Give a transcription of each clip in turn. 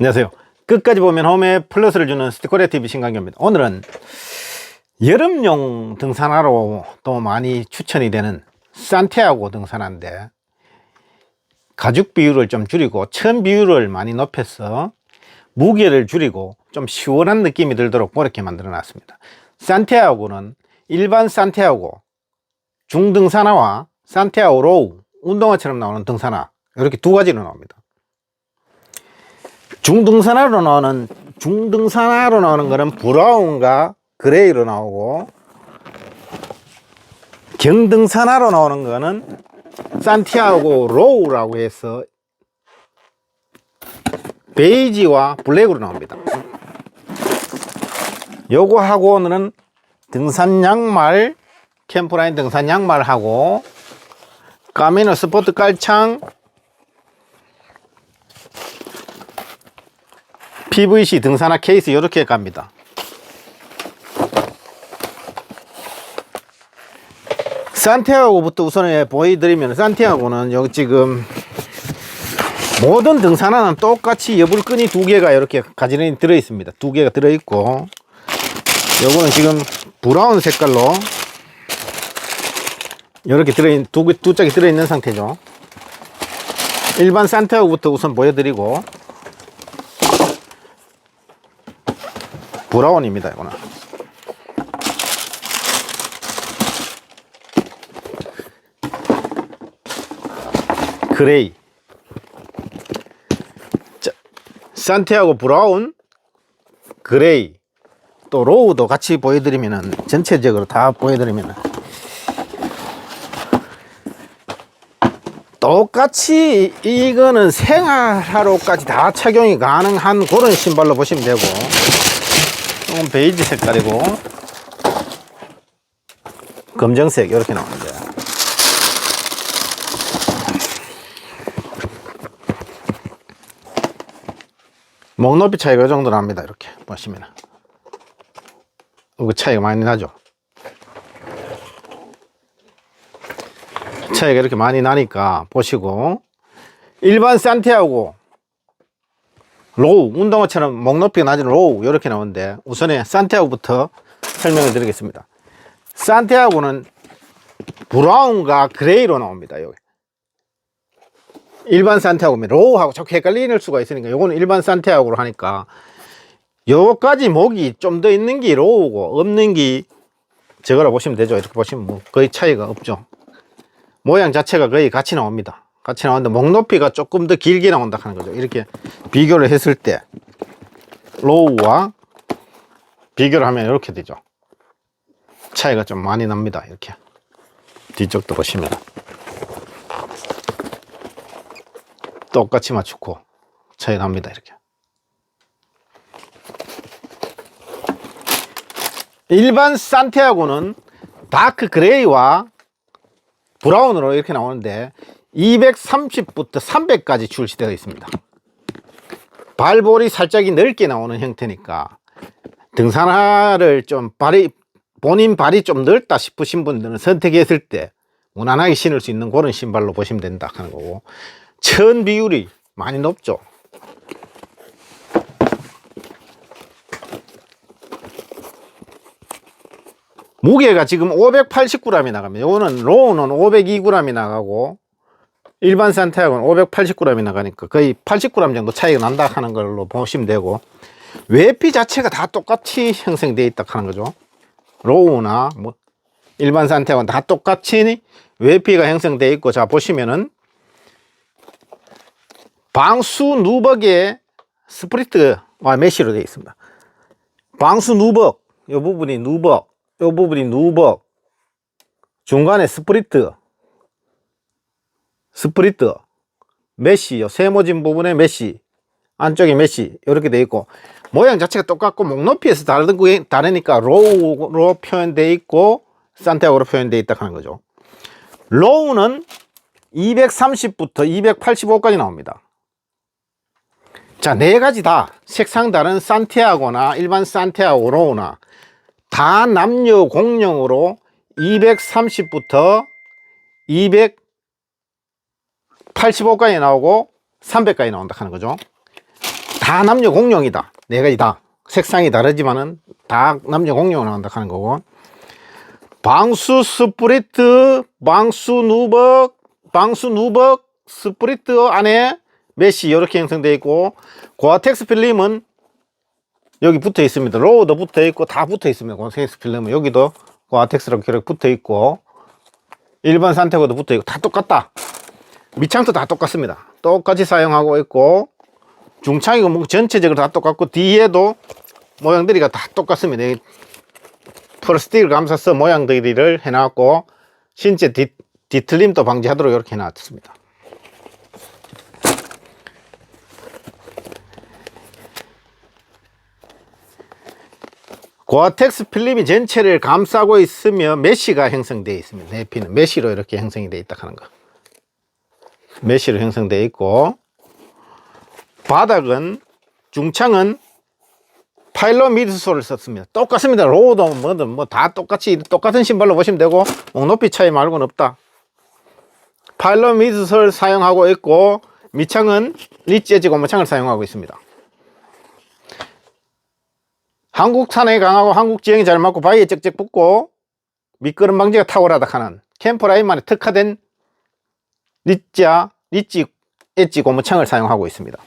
안녕하세요. 끝까지 보면 홈에 플러스를 주는 스티코레 TV 신강규입니다. 오늘은 여름용 등산화로 또 많이 추천이 되는 산티아고 등산화인데 가죽 비율을 좀 줄이고 천 비율을 많이 높여서 무게를 줄이고 좀 시원한 느낌이 들도록 그렇게 만들어 놨습니다. 산티아고는 일반 산티아고 중등산화와 산티아고 로우 운동화처럼 나오는 등산화 이렇게 두 가지로 나옵니다. 중등산화로 나오는 중등산화로 나오는 거는 브라운과 그레이로 나오고 경등산화로 나오는 거는 산티아고 로우라고 해서 베이지와 블랙으로 나옵니다. 요거 하고 오늘은 등산 양말 캠프라인 등산 양말하고 까미노 스포트 깔창 PVC 등산화 케이스 이렇게 갑니다. 산티아고부터 우선 보여드리면 산티아고는 여기 지금 모든 등산화는 똑같이 여불끈이 두 개가 이렇게 가지런히 들어 있습니다. 두 개가 들어 있고 요거는 지금 브라운 색깔로 이렇게 들어있는 두, 개- 두 짝이 들어있는 상태죠. 일반 산티아고부터 우선 보여드리고 브라운입니다. 이거는. 그레이. 자, 산티아고 브라운, 그레이, 또 로우도 같이 보여드리면은 전체적으로 다 보여드리면은 똑같이 이거는 생활하러까지 다 착용이 가능한 그런 신발로 보시면 되고 조금 베이지 색깔이고 검정색 이렇게 나오는데 목 높이 차이가 이 정도 납니다 이렇게 보시면 이거 차이가 많이 나죠? 차이가 이렇게 많이 나니까 보시고. 일반 산티아고 로우 운동화처럼 목 높이가 낮은 로우 이렇게 나오는데 우선에 산티아고부터 설명을 드리겠습니다. 산티아고는 브라운과 그레이로 나옵니다 여기. 일반 산티아고면 로우하고 자꾸 헷갈릴 수가 있으니까 요거는 일반 산티아고로 하니까 요까지 목이 좀 더 있는 게 로우고 없는 게 저거라 보시면 되죠. 이렇게 보시면 뭐 거의 차이가 없죠. 모양 자체가 거의 같이 나옵니다. 같이 나오는데 목 높이가 조금 더 길게 나온다 하는 거죠. 이렇게 비교를 했을 때 로우와 비교를 하면 이렇게 되죠. 차이가 좀 많이 납니다. 이렇게 뒤쪽도 보시면 똑같이 맞추고 차이 납니다. 이렇게 일반 산티아고는 다크 그레이와 브라운으로 이렇게 나오는데 230부터 300까지 출시되어 있습니다. 발볼이 살짝이 넓게 나오는 형태니까 등산화를 좀 발이 본인 발이 좀 넓다 싶으신 분들은 선택했을 때 무난하게 신을 수 있는 그런 신발로 보시면 된다 하는 거고 천 비율이 많이 높죠. 무게가 지금 580g이 나갑니다. 요거는 로우는 502g이 나가고 일반 산타야고는 580g이 나가니까 거의 80g 정도 차이가 난다 하는 걸로 보시면 되고 외피 자체가 다 똑같이 형성되어 있다 하는 거죠. 로우나 뭐 일반 산타야고는 다 똑같이 외피가 형성되어 있고 자 보시면은 방수 누벅에 스프리트와 메쉬로 되어 있습니다. 방수 누벅 이 부분이 누벅 이 부분이 누벅 중간에 스프리트 스프리트 메쉬 요 세모진 부분에 메쉬 안쪽에 메쉬 이렇게 돼 있고 모양 자체가 똑같고 목 높이에서 다르, 다르니까 로우로 표현되어 있고 산티아고로 표현되어 있다 하는 거죠. 로우는 230부터 285까지 나옵니다. 자, 네 가지 다 색상 다른 산티아고나 일반 산티아고 로우나 다 남녀 공용으로 230부터 285 까지 나오고 300까지 나온다 하는 거죠. 다 남녀 공용이다. 네 가지 다. 색상이 다르지만은 다 남녀 공용으로 나온다 하는 거고. 방수 스프리트, 방수 누벅, 방수 누벅 스프리트 안에 메시 이렇게 형성되어 있고 고아텍스 필름은 여기 붙어 있습니다. 로우도 붙어 있고 다 붙어 있습니다. 고아텍스 필름은 여기도 고아텍스라고 이렇게 붙어 있고 일반 산테고도 붙어 있고 다 똑같다. 밑창도 다 똑같습니다. 똑같이 사용하고 있고 중창이고 뭐 전체적으로 다 똑같고 뒤에도 모양들이 다 똑같습니다. 이 플라스틱을 감싸서 모양들이를 해놨고 신체 뒤, 뒤틀림도 방지하도록 이렇게 해놨습니다. 고아텍스 필름이 전체를 감싸고 있으며 메쉬가 형성되어 있습니다. 내피는 메쉬로 이렇게 형성이 되어 있다 하는 거. 메쉬로 형성되어 있고 바닥은 중창은 파일럿 미드솔을 썼습니다. 똑같습니다. 로우도 뭐든 뭐 다 똑같이 똑같은 신발로 보시면 되고 목 높이 차이 말고는 없다. 파일럿 미드솔 사용하고 있고 밑창은 리치 엣지 고무창을 사용하고 있습니다. 한국 산에 강하고 한국 지형이 잘 맞고 바위에 쩍쩍 붙고 미끄럼 방지가 탁월하다 하는 캠퍼라인만에 특화된 리짜 리치 엣지 고무창을 사용하고 있습니다.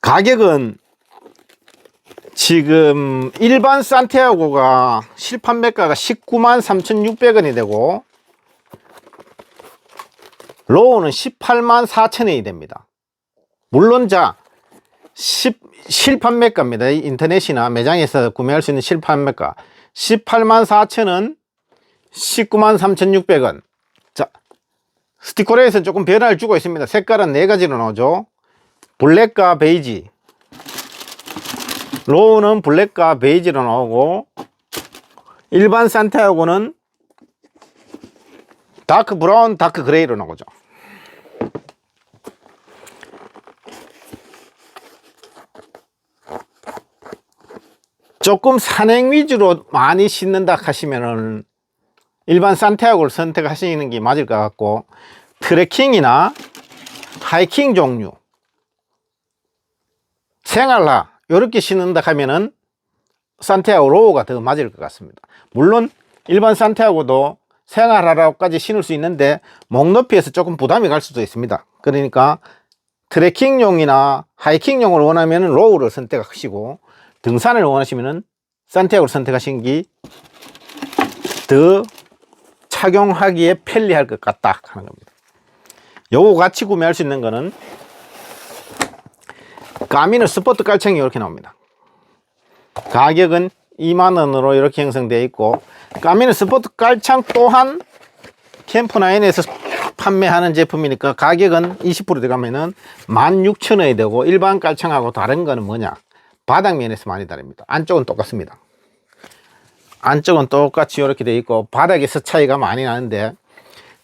가격은 지금 일반 산티아고가 실판 매가가 19만 3,600원이 되고 로우는 18만 4천원이 됩니다. 물론 자 10, 실판 매가입니다. 인터넷이나 매장에서 구매할 수 있는 실판 매가 18만 4천원 19만 3,600원 자 스티커레에서는 조금 변화를 주고 있습니다. 색깔은 네 가지로 나오죠. 블랙과 베이지 로우는 블랙과 베이지로 나오고 일반 산타하고는 다크 브라운, 다크 그레이로 나오죠. 조금 산행 위주로 많이 신는다 하시면은 일반 산티아고를 선택하시는 게 맞을 것 같고 트레킹이나 하이킹 종류 생활화 이렇게 신는다 하면은 산티아고 로우가 더 맞을 것 같습니다. 물론 일반 산티아고도 생활하라고까지 신을 수 있는데 목 높이에서 조금 부담이 갈 수도 있습니다. 그러니까 트레킹용이나 하이킹용을 원하면 로우를 선택하시고 등산을 원하시면 산티아고를 선택하시는 게 더 착용하기에 편리할 것 같다 하는 겁니다. 요거 같이 구매할 수 있는 거는 가미는 스포트 깔창이 이렇게 나옵니다. 가격은 2만원으로 이렇게 형성되어 있고 가미는 스포트 깔창 또한 캠프9에서 판매하는 제품이니까 가격은 20% 들어가면은 16,000원이 되고 일반 깔창하고 다른 거는 뭐냐 바닥면에서 많이 다릅니다. 안쪽은 똑같습니다. 안쪽은 똑같이 이렇게 되어 있고 바닥에서 차이가 많이 나는데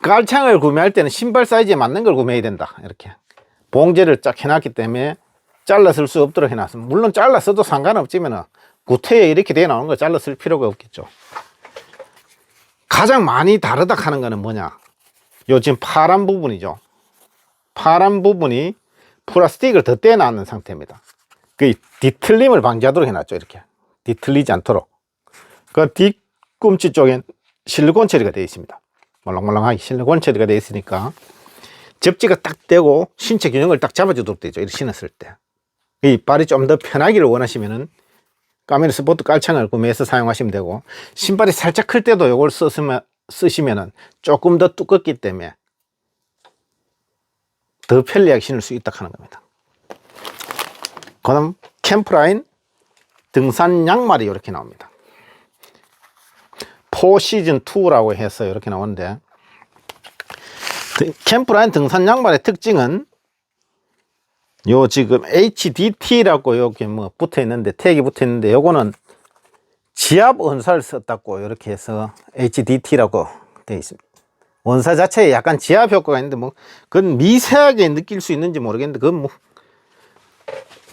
깔창을 구매할 때는 신발 사이즈에 맞는 걸 구매해야 된다. 이렇게 봉제를 쫙 해놨기 때문에 잘라 쓸 수 없도록 해놨습니다. 물론 잘라 써도 상관없지만 구태에 이렇게 돼 나오는 거 잘라 쓸 필요가 없겠죠. 가장 많이 다르다 하는 거는 뭐냐? 요 지금 파란 부분이죠. 파란 부분이 플라스틱을 더 떼놨는 상태입니다. 그 뒤틀림을 방지하도록 해놨죠. 이렇게 뒤틀리지 않도록. 그 뒤꿈치 쪽엔 실리콘 처리가 되어 있습니다. 말랑말랑하게 실리콘 처리가 되어 있으니까 접지가 딱 되고 신체 균형을 딱 잡아주도록 되죠. 이렇게 신었을 때. 이 발이 좀 더 편하기를 원하시면은 까메르 스포트 깔창을 구매해서 사용하시면 되고 신발이 살짝 클 때도 이걸 쓰시면, 쓰시면은 조금 더 두껍기 때문에 더 편리하게 신을 수 있다 하는 겁니다. 그다음 캠프라인 등산 양말이 이렇게 나옵니다. 포 시즌 2라고 해서 이렇게 나오는데 캠프라인 등산 양말의 특징은 요 지금 HDT라고 여기 뭐 붙어 있는데 태기 붙어 있는데 요거는 지압 원사를 썼다고 이렇게 해서 HDT라고 되어 있습니다. 원사 자체에 약간 지압 효과가 있는데 뭐 그건 미세하게 느낄 수 있는지 모르겠는데 그건 뭐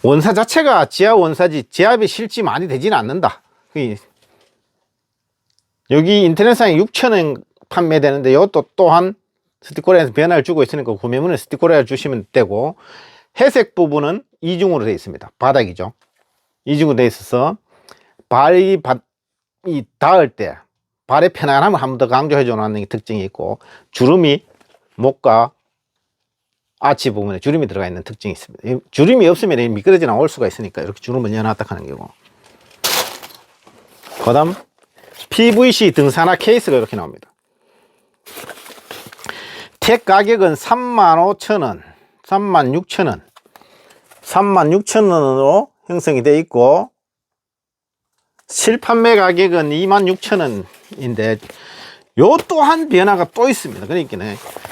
원사 자체가 지압 원사지 지압이 실지 많이 되지는 않는다. 그 여기 인터넷상에 6,000원 판매되는데 이것도 또한 스티커에서 변화를 주고 있으니까 구매문에 스티커를 주시면 되고 회색 부분은 이중으로 되어 있습니다. 바닥이죠. 이중으로 되어 있어서 발이 바, 이 닿을 때 발의 편안함을 한 번 더 강조해 주는 특징이 있고 주름이 목과 아치 부분에 주름이 들어가 있는 특징이 있습니다. 이 주름이 없으면 이 미끄러지 나올 수가 있으니까 이렇게 주름을 연하다 하는 거고. 그 다음 PVC 등산화 케이스가 이렇게 나옵니다. 택 가격은 35,000원, 36,000원, 36,000원으로 형성이 되어 있고 실판매 가격은 26,000원인데 요 또한 변화가 또 있습니다. 그러니까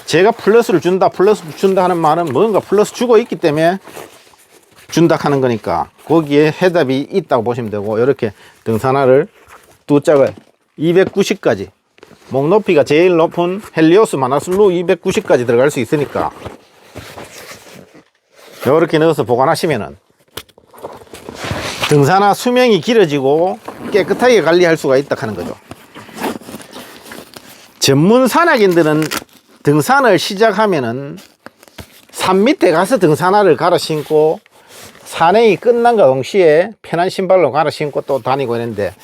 제가 플러스를 준다, 플러스 준다 하는 말은 뭔가 플러스 주고 있기 때문에 준다 하는 거니까 거기에 해답이 있다고 보시면 되고 이렇게 등산화를 두 짝을 290까지 목 높이가 제일 높은 헬리오스 마나슬루 290까지 들어갈 수 있으니까 이렇게 넣어서 보관하시면은 등산화 수명이 길어지고 깨끗하게 관리할 수가 있다 하는 거죠. 전문 산악인들은 등산을 시작하면은 산 밑에 가서 등산화를 갈아 신고 산행이 끝난과 동시에 편한 신발로 갈아 신고 또 다니고 있는데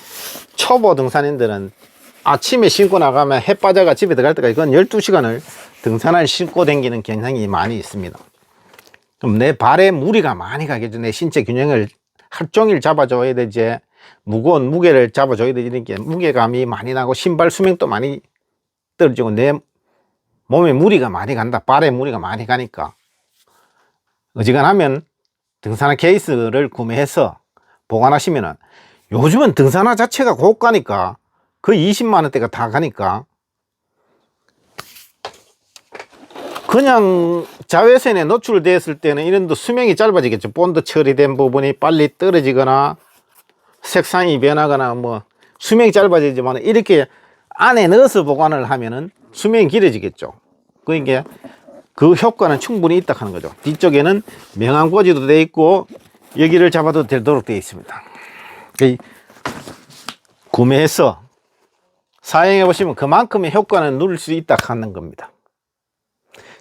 초보 등산인들은 아침에 신고 나가면 해 빠져가 집에 들어갈 때까지 그건 12시간을 등산화를 신고 다니는 경향이 많이 있습니다. 그럼 내 발에 무리가 많이 가겠죠. 내 신체 균형을 하루 종일 잡아줘야 되지. 무거운 무게를 잡아줘야 되지. 이렇게 무게감이 많이 나고 신발 수명도 많이 떨어지고 내 몸에 무리가 많이 간다. 발에 무리가 많이 가니까. 어지간하면 등산화 케이스를 구매해서 보관하시면은 요즘은 등산화 자체가 고가니까 거의 20만 원대가 다 가니까 그냥 자외선에 노출됐을 때는 이런 데 수명이 짧아지겠죠. 본드 처리된 부분이 빨리 떨어지거나 색상이 변하거나 뭐 수명이 짧아지지만 이렇게 안에 넣어서 보관을 하면은 수명이 길어지겠죠. 그러니까 그 효과는 충분히 있다 하는 거죠. 뒤쪽에는 명암꽂이도 돼 있고 여기를 잡아도 되도록 되어 있습니다. 그 구매해서 사용해 보시면 그만큼의 효과는 누릴 수 있다 하는 겁니다.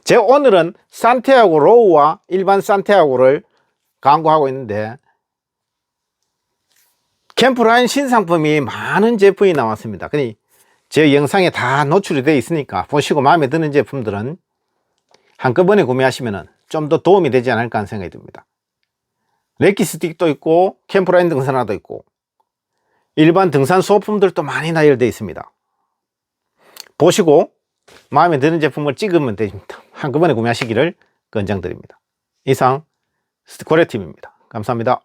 제가 오늘은 산티아고 로우와 일반 산티아고를 광고하고 있는데 캠프라인 신상품이 많은 제품이 나왔습니다. 제 영상에 다 노출이 되어 있으니까 보시고 마음에 드는 제품들은 한꺼번에 구매하시면 좀 더 도움이 되지 않을까 하는 생각이 듭니다. 레키 스틱도 있고 캠프라인 등산화도 있고 일반 등산 소품들도 많이 나열되어 있습니다. 보시고 마음에 드는 제품을 찍으면 됩니다. 한꺼번에 구매하시기를 권장드립니다. 이상 고래팀입니다. 감사합니다.